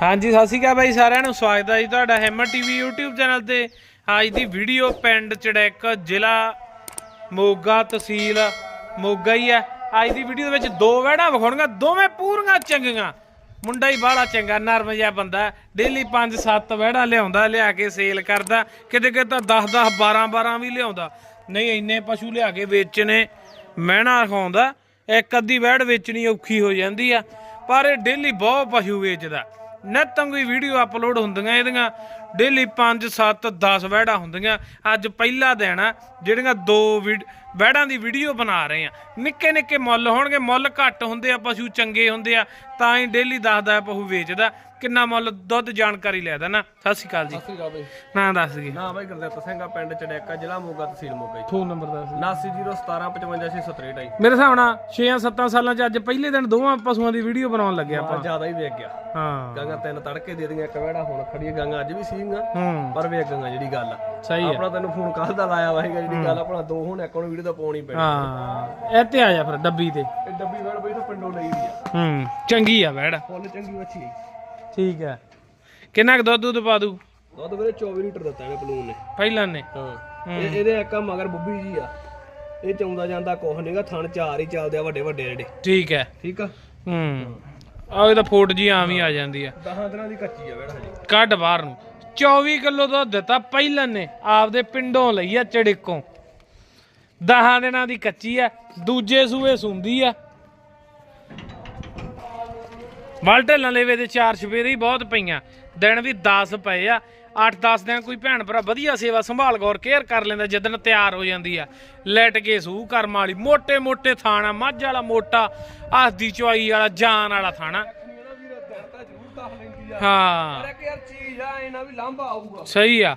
ਹਾਂਜੀ, ਸਤਿ ਸ਼੍ਰੀ ਅਕਾਲ ਬਾਈ ਸਾਰਿਆਂ ਨੂੰ। ਸਵਾਗਤ ਹੈ ਜੀ ਤੁਹਾਡਾ ਹੈਮਰ ਟੀਵੀ YouTube ਚੈਨਲ ਤੇ। ਅੱਜ ਦੀ ਵੀਡੀਓ ਪਿੰਡ ਚੜੈਕ ਜ਼ਿਲ੍ਹਾ ਮੋਗਾ ਤਹਿਸੀਲ ਮੋਗਾ ਹੀ ਆ ਅੱਜ ਦੀ ਵੀਡੀਓ ਦੇ ਵਿੱਚ ਦੋ ਵਹਿੜਾਂ ਵਿਖਾਉਣੀਆਂ ਦੋਵੇਂ ਪੂਰੀਆਂ ਚੰਗੀਆਂ। ਮੁੰਡਾ ਹੀ ਬਾਹਲਾ ਚੰਗਾ ਨਰਮ ਜਿਹਾ ਬੰਦਾ ਡੇਲੀ 5-7 ਵਹਿੜਾਂ ਲਿਆਉਂਦਾ, ਲਿਆ ਕੇ ਸੇਲ ਕਰਦਾ। ਕਿਤੇ ਕਿਤੇ ਤਾਂ 10-10 12-12 ਵੀ ਲਿਆਉਂਦਾ। ਨਹੀਂ, ਇੰਨੇ ਪਸ਼ੂ ਲਿਆ ਕੇ ਵੇਚਣੇ, ਮਹਿਣਾ ਖਾਉਂਦਾ ਇੱਕ ਅੱਧੀ ਵਹਿੜ ਵੇਚਣੀ ਔਖੀ ਹੋ ਜਾਂਦੀ ਆ, ਪਰ ਇਹ ਡੇਲੀ ਬਹੁਤ ਪਸ਼ੂ ਵੇਚਦਾ। ਨਿਤਮ ਕੋਈ ਵੀਡੀਓ ਅਪਲੋਡ ਹੁੰਦੀਆਂ ਇਹਦੀਆਂ। ਡੇਲੀ 5 7 10 ਵਹਿੜਾਂ ਹੁੰਦੀਆਂ। ਅੱਜ ਪਹਿਲਾ ਦਿਨ ਆ, ਜਿਹੜੀਆਂ ਦੋ ਵਹਿੜਾਂ ਦੀ ਵੀਡੀਓ ਬਣਾ ਰਹੇ ਆ ਨਿੱਕੇ ਨਿੱਕੇ ਮੁੱਲ ਹੋਣਗੇ ਮੁੱਲ ਘੱਟ ਹੁੰਦੇ ਆ ਪਸ਼ੂ ਚੰਗੇ ਹੁੰਦੇ ਆ ਤਾਂ ਹੀ ਡੇਲੀ ਦੱਸਦਾ ਪਸ਼ੂ ਵੇਚਦਾ। ਕਿੰਨਾ ਮੁੱਲ ਦੁੱਧ ਜਾਣਕਾਰੀ ਲੈ ਦੇਣਾ ਸਤਿ ਸ਼੍ਰੀ ਅਕਾਲ ਜੀ। ਸਤਿ ਸ਼੍ਰੀ ਅਕਾਲ ਬਈ। ਨਾਂ ਦੱਸ ਗਏ ਨਾ ਬਾਈ ਗੁਰਦਿੱਤ ਸਿੰਘ ਆ ਪਿੰਡ ਚੜੈਕਾ ਜ਼ਿਲ੍ਹਾ ਮੋਗਾ ਤਹਿਸੀਲ ਮੋਗਾ ਜੀ। ਫੋਨ ਨੰਬਰ ਦੱਸ 7901755667 ਮੇਰੇ ਹਿਸਾਬ ਨਾਲ 6-7 ਸਾਲਾਂ ਚ ਅੱਜ ਪਹਿਲੇ ਦਿਨ ਦੋਵਾਂ ਪਸ਼ੂਆਂ ਦੀ ਵੀਡੀਓ ਬਣਾਉਣ ਲੱਗੇ ਆਪਾਂ। ਜ਼ਿਆਦਾ ਹੀ ਵੇਖ ਗਿਆ। ਹਾਂ। ਗਾਂਗਾ ਤਿੰਨ ਤੜਕੇ ਦੇ ਦੀਆਂ ਇੱਕ ਵੜਾ ਹੁਣ ਖੜੀਆਂ ਗਾਂਗਾ ਅੱਜ ਵੀ ਸੀਗੀਆਂ। ਹੂੰ। ਪਰ ਵੇਖ ਗਾਂਗਾ ਜਿਹੜੀ ਗੱਲ ਆ। ਸਹੀ ਆਪਣਾ ਤੈਨੂੰ ਫੋਨ ਕੱਲ ਦਾ ਲਾਇਆ ਵਾ ਸੀਗਾ ਜਿਹੜੀ ਗੱਲ ਆਪਣਾ ਦੋ ਹੁਣ ਇੱਕ ਨੂੰ ਵੀਡੀਓ ਦਾ ਪਾਉਣੀ ਪੈਣੀ। ਹਾਂ ਇਹ ਤੇ ਆ ਜਾ ਫਿਰ ਡੱਬੀ ਤੇ। ਇਹ ਡੱਬੀ ਵੜ ਬਈ ਤਾਂ ਪਿੰਡੋਂ ਲਈ ਦੀ ਆ। ਹੂੰ ਚੰਗੀ ਆ ਵੈੜ ਫੁੱਲ ਚੰਗੀ ਵੱਛੀ ਠੀਕ ਹੈ ਕਿੰਨਾ ਕੁ ਦੁੱਧ ਦੁੱਧ ਪਾ ਦੂ? ਦੁੱਧ ਵੀਰੇ 24 ਲੀਟਰ ਦਿੱਤਾ ਇਹਨੇ ਬਲੂਨ ਨੇ। ਪਹਿਲਾਂ ਨੇ? ਹਾਂ। ਇਹ ਇਹਦੇ ਇੱਕ ਮਗਰ ਬੁੱਬੀ ਜੀ ਆ। ਇਹ ਚਾਉਂਦਾ ਜਾਂਦਾ ਕੁਛ ਨਹੀਂਗਾ ਥਣ ਚਾਰ ਹੀ ਚੱਲਦੇ ਆ ਵੱਡੇ ਵੱਡੇ ਜਿਹੜੇ। ਠੀਕ ਹੈ ਠੀਕ ਆ? ਹੂੰ। ਆ ਇਹਦਾ ਫੋਟ ਜੀ ਆਮ ਹੀ ਆ ਜਾਂਦੀ ਆ। 10 ਦਿਨਾਂ ਦੀ ਕੱਚੀ ਆ ਵੇੜਾ ਹਜੇ। ਕੱਢ ਬਾਹਰ ਨੂੰ। 24 ਕਿਲੋ ਦੁੱਧ ਦਿੱਤਾ ਪਹਿਲਨ ਨੇ, ਆਪਦੇ ਪਿੰਡੋਂ ਲਈ ਆ, ਚੜਿੱਕੋਂ। 10 ਦਿਨਾਂ ਦੀ ਕੱਚੀ ਆ, ਦੂਜੇ ਸੂਏ ਸੁੰਦੀ ਆ। ਮਲਟੇਲਾਂ ਲੇਵੇ ਦੇ ਚਾਰ ਛਵੇਰੇ ਹੀ ਬਹੁਤ ਪਈਆਂ। ਦਿਨ ਵੀ 10 ਪਏ ਆ 8-10 ਦਿਨ ਕੋਈ ਭੈਣ ਭਰਾ ਵਧੀਆ ਸੇਵਾ ਸੰਭਾਲ ਗੌਰ ਕੇਅਰ ਕਰ ਲੈਂਦਾ ਜਦੋਂ ਤਿਆਰ ਹੋ ਜਾਂਦੀ ਆ। ਲੈਟ ਕੇ ਸੂ ਕਰਮ ਵਾਲੀ ਮੋٹے ਮੋٹے ਥਾਣਾ, ਮੱਝ ਵਾਲਾ ਮੋਟਾ ਆਸਦੀ ਚੁਆਈ ਵਾਲਾ, ਜਾਨ ਵਾਲਾ ਥਾਣਾ। ਹਾਂ। ਇੱਕ ਯਾਰ ਚੀਜ਼ ਆ ਇਹਨਾਂ ਵੀ ਲਾਂਭਾ ਆਊਗਾ। ਸਹੀ ਆ।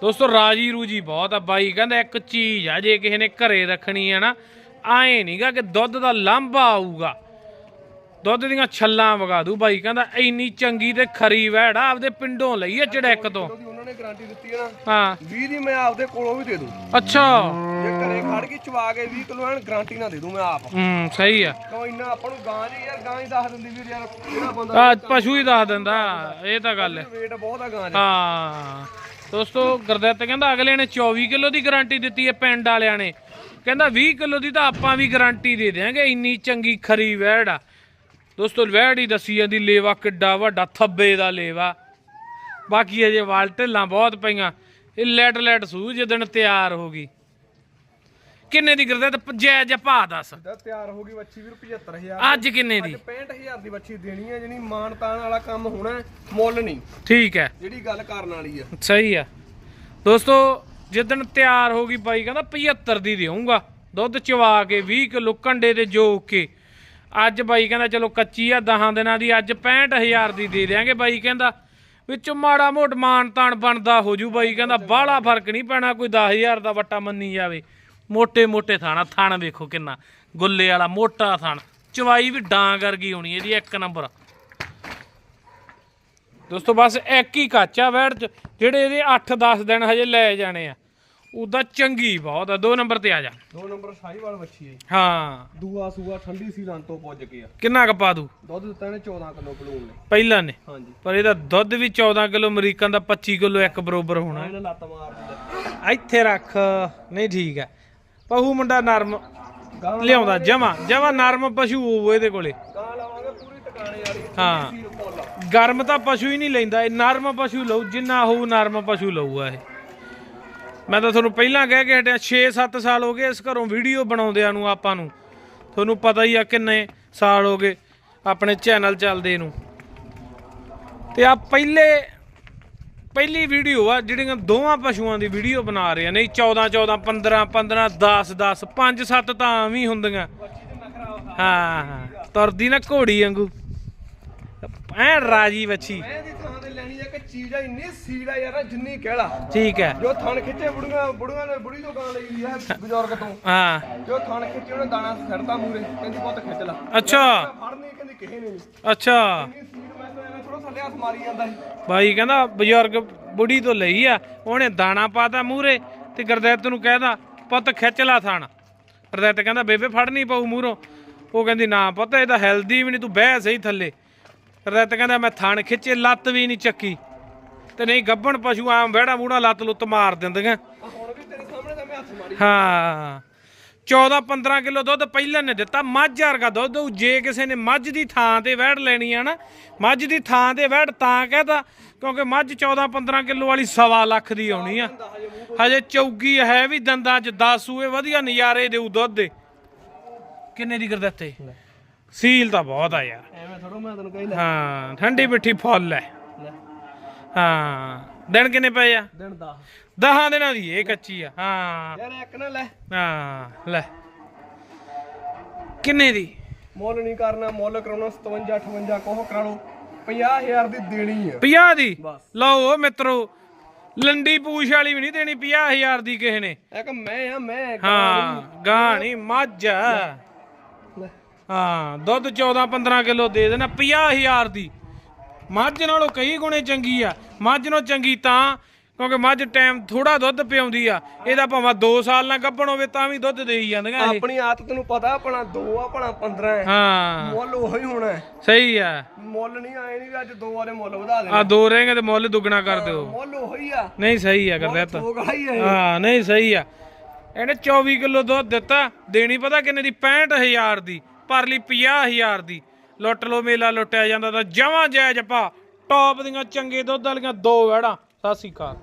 ਦੋਸਤੋ ਰਾਜੀ ਰੂਜੀ ਬਹੁਤ ਆ ਬਾਈ। ਕਹਿੰਦਾ ਇੱਕ ਚੀਜ਼ ਆ ਜੇ ਕਿਸੇ ਨੇ ਘਰੇ ਰੱਖਣੀ ਆ ਨਾ ਆਏ ਨਹੀਂਗਾ ਕਿ ਦੁੱਧ ਦਾ ਲਾਂਭਾ ਆਊਗਾ। ਦੁੱਧ ਦੀਆਂ ਛੱਲਾਂ ਵਗਾ ਦੂ ਬਾਈ। ਕਹਿੰਦਾ ਇੰਨੀ ਚੰਗੀ ਤੇ ਖਰੀ ਵੈੜ ਆ ਆਪਦੇ ਪਿੰਡੋਂ ਲਈ ਆ ਚੜੈਕ ਤੋਂ। ਉਹਨਾਂ ਨੇ ਗਾਰੰਟੀ ਦਿੱਤੀ ਹੈ ਨਾ ਹਾਂ। 20 ਦੀ ਮੈਂ ਆਪਦੇ ਕੋਲੋਂ ਵੀ ਦੇ ਦੂੰ। ਅੱਛਾ। ਜੇ ਘਰੇ ਖੜ ਕੇ ਚਵਾ ਕੇ 20 ਕਿਲੋ ਐਨ ਗਾਰੰਟੀ ਨਾ ਦੇ ਦੂੰ ਮੈਂ ਆਪ। ਹੂੰ ਸਹੀ ਆ। ਕਿਉਂ ਇੰਨਾ ਆਪਾਂ ਨੂੰ ਗਾਂ ਜੀ ਯਾਰ ਗਾਂ ਹੀ ਦੱਸ ਦਿੰਦੀ ਵੀ ਯਾਰ ਕਿਹੜਾ ਬੰਦਾ ਆ ਪਸ਼ੂ ਹੀ ਦੱਸ ਦਿੰਦਾ ਇਹ ਤਾਂ ਗੱਲ ਹੈ। ਵੇਟ ਬਹੁਤ ਆ ਗਾਂ 'ਚ ਹਾਂ। ਦੋਸਤੋ ਗੁਰਦਿੱਤ ਕਹਿੰਦਾ ਅਗਲੇ ਨੇ 24 ਕਿਲੋ ਦੀ ਗਾਰੰਟੀ ਦਿੱਤੀ ਹੈ ਪਿੰਡ ਵਾਲਿਆਂ ਨੇ। ਕਹਿੰਦਾ 20 ਕਿਲੋ ਦੀ ਤਾਂ ਆਪਾਂ ਵੀ ਗਾਰੰਟੀ ਦੇ ਦਿਆਂਗੇ ਇੰਨੀ ਚੰਗੀ ਖਰੀ ਵੈੜ ਆ। ਦੋਸਤੋ ਵੈੜ ਹੀ ਦੱਸੀ ਜਾਂਦੀ ਲੇਵਾ ਕਿੱਡਾ ਵੱਡਾ ਥੱਬੇ ਦਾ ਲੇਵਾ। ਬਾਕੀ ਅਜੇ ਵਾਲ ਢਿੱਲਾਂ ਬਹੁਤ ਪਈਆਂ। ਇਹ ਲੈਟ ਲੈਟ ਸੂ ਜਦੋਂ ਤਿਆਰ ਹੋ ਗਈ। ਕਿੰਨੇ ਦੀ ਗੁਰਦਿੱਤ ਜੈ ਜੈ ਭਾ ਦੱਸ। ਤਿਆਰ ਹੋ ਗਈ ਵੱਛੀ ਵੀਰ 75000 ਅੱਜ ਕਿੰਨੇ ਦੀ? 65000 ਦੀ ਵੱਛੀ ਦੇਣੀ ਹੈ ਜਿਹੜੀ ਮਾਨ ਤਾਨ ਵਾਲਾ ਕੰਮ ਹੋਣਾ ਮੁੱਲ ਨਹੀਂ। ਠੀਕ ਹੈ। ਜਿਹੜੀ ਗੱਲ ਕਰਨ ਵਾਲੀ ਆ। ਸਹੀ ਆ। ਦੋਸਤੋ ਜਿੱਦਣ ਤਿਆਰ ਹੋ ਗਈ ਬਾਈ ਕਹਿੰਦਾ 75 ਦੀ ਦੇਊਂਗਾ। ਦੁੱਧ ਚਵਾ ਕੇ 20 ਕਿਲੋ ਕੰਡੇ ਤੇ ਜੋਕ ਕੇ। ਅੱਜ ਬਾਈ ਕਹਿੰਦਾ ਚਲੋ ਕੱਚੀ ਆ 10 ਦਿਨਾਂ ਦੀ ਅੱਜ 65000 ਦੀ ਦੇ ਦਿਆਂਗੇ। ਬਾਈ ਕਹਿੰਦਾ ਵਿੱਚੋਂ ਮਾੜਾ ਮੋਟ ਮਾਨ ਤਾਨ ਬਣਦਾ ਹੋ ਜੂ ਬਾਈ, ਕਹਿੰਦਾ ਬਾਹਲਾ ਫ਼ਰਕ ਨਹੀਂ ਪੈਣਾ, ਕੋਈ 10000 ਦਾ ਵੱਟਾ ਮੰਨੀ ਜਾਵੇ। ਮੋਟੇ ਮੋਟੇ ਥਾਣਾ, ਥਾਣ ਵੇਖੋ ਕਿੰਨਾ, ਗੁੱਲੇ ਵਾਲਾ ਮੋਟਾ ਥਾਣ। ਚਵਾਈ ਵੀ ਡਾਂ ਕਰ ਗਈ ਹੋਣੀ ਇਹਦੀ ਇੱਕ ਨੰਬਰ। ਦੋਸਤੋ, ਬਸ ਇੱਕ ਹੀ ਕਾਚਾ ਵੈੜ ਜਿਹੜੇ ਇਹਦੇ 8-10 ਦਿਨ ਹਜੇ ਲੈ ਜਾਣੇ ਆ। ਉਹਦਾ ਚੰਗੀ ਬਹੁਤ ਆ ਦੋ ਨੰਬਰ ਤੇ ਆ ਜਾ। ਦੋ ਨੰਬਰ ਸਾਈਵਾਲ ਵੱਛੀ ਹੈ ਹਾਂ। ਦੂਆ ਸੂਆ ਠੰਡੀ ਸੀ ਲਾਂ ਤੋਂ ਪੁੱਜ ਕੇ ਆ। ਕਿੰਨਾ ਕੁ ਪਾ ਦੂ ਦੁੱਧ ਦਿੱਤਾ ਇਹਨੇ 14 ਕਿਲੋ ਬਲੂਨ ਨੇ। ਪਹਿਲਾਂ ਨੇ? ਹਾਂਜੀ। ਪਰ ਇਹਦਾ ਦੁੱਧ ਵੀ 14 ਕਿਲੋ ਅਮਰੀਕਨ ਦਾ 25 ਕਿਲੋ ਇੱਕ ਬਰੋਬਰ ਹੋਣਾ। ਇਹਨੇ ਲੱਤ ਮਾਰ ਇੱਥੇ ਰੱਖ। ਨਹੀਂ ਠੀਕ ਆ। ਪਹੂ ਮੁੰਡਾ ਨਰਮ ਲਿਆਉਂਦਾ ਜਮਾ ਜਮਾ ਨਰਮ ਪਸ਼ੂ ਹੋਊ ਇਹਦੇ ਕੋਲੇ। ਗਾਂ ਲਾਵਾਂਗੇ ਪੂਰੀ ਟਿਕਾਣੇ ਵਾਲੀ। ਹਾਂ। ਗਰਮ ਤਾਂ ਪਸ਼ੂ ਹੀ ਨਹੀਂ ਲੈਂਦਾ ਇਹ ਨਰਮ ਪਸ਼ੂ ਲਊ ਜਿੰਨਾ ਹੋਊ ਨਰਮ ਪਸ਼ੂ ਲਊਗਾ ਇਹ। ਮੈਂ ਤਾਂ ਤੁਹਾਨੂੰ ਪਹਿਲਾਂ ਕਹਿ ਕੇ ਹਟਿਆ 6-7 ਸਾਲ ਹੋ ਗਏ ਇਸ ਘਰੋਂ ਵੀਡੀਓ ਬਣਾਉਂਦਿਆਂ ਨੂੰ ਆਪਾਂ ਨੂੰ। ਤੁਹਾਨੂੰ ਪਤਾ ਹੀ ਆ ਕਿੰਨੇ ਸਾਲ ਹੋ ਗਏ ਆਪਣੇ ਚੈਨਲ ਚੱਲਦੇ ਨੂੰ। ਤੇ ਆ ਪਹਿਲੇ, ਪਹਿਲੀ ਵੀਡੀਓ ਆ, ਜਿਹੜੀਆਂ ਦੋਵਾਂ ਪਸ਼ੂਆਂ ਦੀ ਵੀਡੀਓ ਬਣਾ ਰਹੇ ਆ। ਨਹੀਂ 14 14 15 15 10 10 5 7 ਤਾਂ ਆਮ ਹੀ ਹੁੰਦੀਆਂ ਹਾਂ ਹਾਂ। ਤੁਰਦੀ ਨਾ ਘੋੜੀ ਵਾਂਗੂ। ਐ ਰਾਜੀ ਵੱਛੀ। ਚੀਜ਼ ਆ ਇੰਨੀ ਸੀੜ ਆ ਯਾਰ ਜਿੰਨੀ ਕਹਿਲਾ। ਠੀਕ ਹੈ। ਜੋ ਥਣ ਖਿੱਚੇ ਬੁੜੀਆਂ ਬੁੜੀਆਂ ਨੇ ਬੁੜੀ ਤੋਂ ਗਾਂ ਲਈ ਦੀ ਹੈ ਬਜ਼ੁਰਗ ਤੋਂ। ਹਾਂ। ਜੋ ਥਣ ਖਿੱਚੇ ਉਹਨੇ ਦਾਣਾ ਛੱਡਤਾ ਮੂਰੇ ਕਹਿੰਦੀ ਪੁੱਤ ਖਿੱਚ ਲਾ। ਅੱਛਾ। ਫੜਨੀ ਕਹਿੰਦੀ ਕਿਸੇ ਨੇ ਨਹੀਂ। ਅੱਛਾ। ਇੰਨੀ ਸੀੜ ਮੈਂ ਤਾਂ ਐਵੇਂ ਥੋੜਾ ਥੱਲੇ ਹੱਥ ਮਾਰੀ ਜਾਂਦਾ ਸੀ। ਬਾਈ ਕਹਿੰਦਾ ਬਜ਼ੁਰਗ ਬੁੜੀ ਤੋਂ ਲਈ ਆ ਉਹਨੇ ਦਾਣਾ ਪਾਤਾ ਮੂਰੇ ਤੇ ਗੁਰਦਿੱਤ ਨੂੰ ਕਹਿਦਾ ਪੁੱਤ ਖਿੱਚ ਲਾ ਥਣ। ਗੁਰਦਿੱਤ ਕਹਿੰਦਾ ਬੇਬੇ ਫੜਨੀ ਪਊ ਮੂਹਰੋਂ ਉਹ ਕਹਿੰਦੀ ਨਾ ਪੁੱਤ ਇਹ ਤਾਂ ਹੈਲਦੀ ਵੀ ਨਹੀਂ ਤੂੰ ਬਹਿ ਸਹੀ ਥੱਲੇ। ਰਤ ਕਹਿੰਦਾ ਮੈਂ ਥਣ ਖਿੱਚੇ ਲੱਤ ਵੀ ਨਹੀਂ ਚੱਕੀ। ਤੇ ਨਹੀਂ ਗੱਬਣ ਪਸ਼ੂ ਆਮ ਵਿਹੜਾ ਮੂੜਾ ਲੱਤ ਲੁੱਤ ਮਾਰ ਦਿੰਦੀਆਂ। ਹੁਣ ਵੀ ਤੇਰੇ ਸਾਹਮਣੇ ਤਾਂ ਮੈਂ ਹੱਥ ਮਾਰੀ। ਹਾਂ। 14 15 ਕਿਲੋ ਦੁੱਧ ਪਹਿਲਾਂ ਨੇ ਦਿੱਤਾ ਮੱਝ ਵਰਗਾ ਦੁੱਧ। ਜੇ ਕਿਸੇ ਨੇ ਮੱਝ ਦੀ ਥਾਂ ਤੇ ਵਹਿੜ ਲੈਣੀ ਆ ਨਾ ਮੱਝ ਦੀ ਥਾਂ ਤੇ ਵਹਿੜ ਤਾਂ ਕਹਤਾ ਕਿਉਂਕਿ ਮੱਝ 14 15 ਕਿਲੋ ਵਾਲੀ ਸਵਾ ਲੱਖ ਦੀ ਆਉਣੀ ਆ। ਹਜੇ ਚੌਗੀ ਹੈ ਵੀ ਦੰਦਾਂ 'ਚ 10 ਸੂਏ ਵਧੀਆ ਨਜ਼ਾਰੇ ਦੇਊ ਦੁੱਧ ਦੇ ਕਿੰਨੇ ਦੀ ਕਰ ਦਿੱਤੇ ਸੀਲ ਤਾਂ ਬਹੁਤ ਆ ਯਾਰ। ਐਵੇਂ ਥੋੜਾ ਮੈਂ ਤੈਨੂੰ ਕਹੀ ਲੈ। ਹਾਂ ਠੰਡੀ ਮਿੱਠੀ ਫੁੱਲ ਹੈ। ਹਾਂ। ਦਿਨ ਕਿੰਨੇ ਪਏ ਆ? ਦਿਨ ਦਾ ਦਹਾਂ ਦਿਨਾਂ ਦੀ ਇਹ ਕੱਚੀ ਆ। ਹਾਂ। ਯਾਰ ਇੱਕ ਨਾ ਲੈ। ਹਾਂ ਲੈ। ਕਿੰਨੇ ਦੀ? ਮੁੱਲ ਨਹੀਂ ਕਰਨਾ ਮੁੱਲ ਕਰਾਉਣਾ 57 58 ਕੋਹ ਕਰਾ ਲਓ। 50000 ਦੀ ਦੇਣੀ ਆ। 50 ਦੀ? ਲਓ ਮਿੱਤਰੋ ਲੰਡੀ ਪੂਛ ਵਾਲੀ ਵੀ ਨਹੀਂ ਦੇਣੀ 50000 ਦੀ ਕਿਸੇ ਨੇ। ਇੱਕ ਮੈਂ ਆ ਮੈਂ ਹਾਂ ਗਾਣੀ ਮੱਝ। ਹਾਂ ਦੁੱਧ 14 15 ਕਿਲੋ ਦੇ ਦੇਣਾ 50000 ਦੀ। ਮੱਝ ਨਾਲੋਂ ਕਈ ਗੁਣੇ ਚੰਗੀ ਆ। ਮੱਝ ਨਾਲੋਂ ਚੰਗੀ ਤਾਂ ਕਿਉਂਕਿ ਮੱਝ ਟਾਈਮ ਥੋੜਾ ਦੁੱਧ ਪਿਆਉਂਦੀ ਆ। ਇਹਦਾ ਭਾਵੇਂ 2 ਸਾਲ ਨਾਲ ਗੱਭਣ ਹੋਵੇ ਤਾਂ ਵੀ ਦੁੱਧ ਦੇਈ ਜਾਂਦੀਆਂ ਇਹ। ਆਪਣੀ ਆਦਤ ਨੂੰ ਪਤਾ ਆਪਣਾ 2 ਆ ਆਪਣਾ 15 ਹੈ। ਹਾਂ। ਮੁੱਲ ਉਹੀ ਹੋਣਾ ਹੈ। ਸਹੀ ਆ। ਮੁੱਲ ਨਹੀਂ ਆਏ ਨਹੀਂ ਵੀ ਅੱਜ ਦੋ ਵਾਲੇ ਮੁੱਲ ਵਧਾ ਦੇ ਆ ਦੋ ਰਹੇਗੇ ਤੇ ਮੁੱਲ ਦੁੱਗਣਾ ਕਰ ਦਿਓ। ਮੁੱਲ ਉਹੀ ਆ। ਨਹੀਂ ਸਹੀ ਆ ਕਰਦੇ ਤਾਂ। ਹੈ ਹਾਂ ਨਹੀਂ ਸਹੀ ਆ। ਇਹਨੇ 24 ਕਿਲੋ ਦੁੱਧ ਦਿੱਤਾ ਦੇਣੀ ਪਤਾ ਕਿੰਨੇ ਦੀ? 65000 ਦੀ ਪਰ ਲਈ 50000 ਦੀ। ਲੁੱਟ ਲੋ ਮੇਲਾ ਲੁੱਟਿਆ ਜਾਂਦਾ ਤਾਂ ਜਮਾਂ ਜਾਇਜ਼ ਪਾ ਟੌਪ ਦੀਆਂ ਚੰਗੇ ਦੁੱਧ ਵਾਲੀਆਂ ਦੋ ਵੜਾ ਸਤਿ ਸ੍ਰੀ ਅਕਾਲ।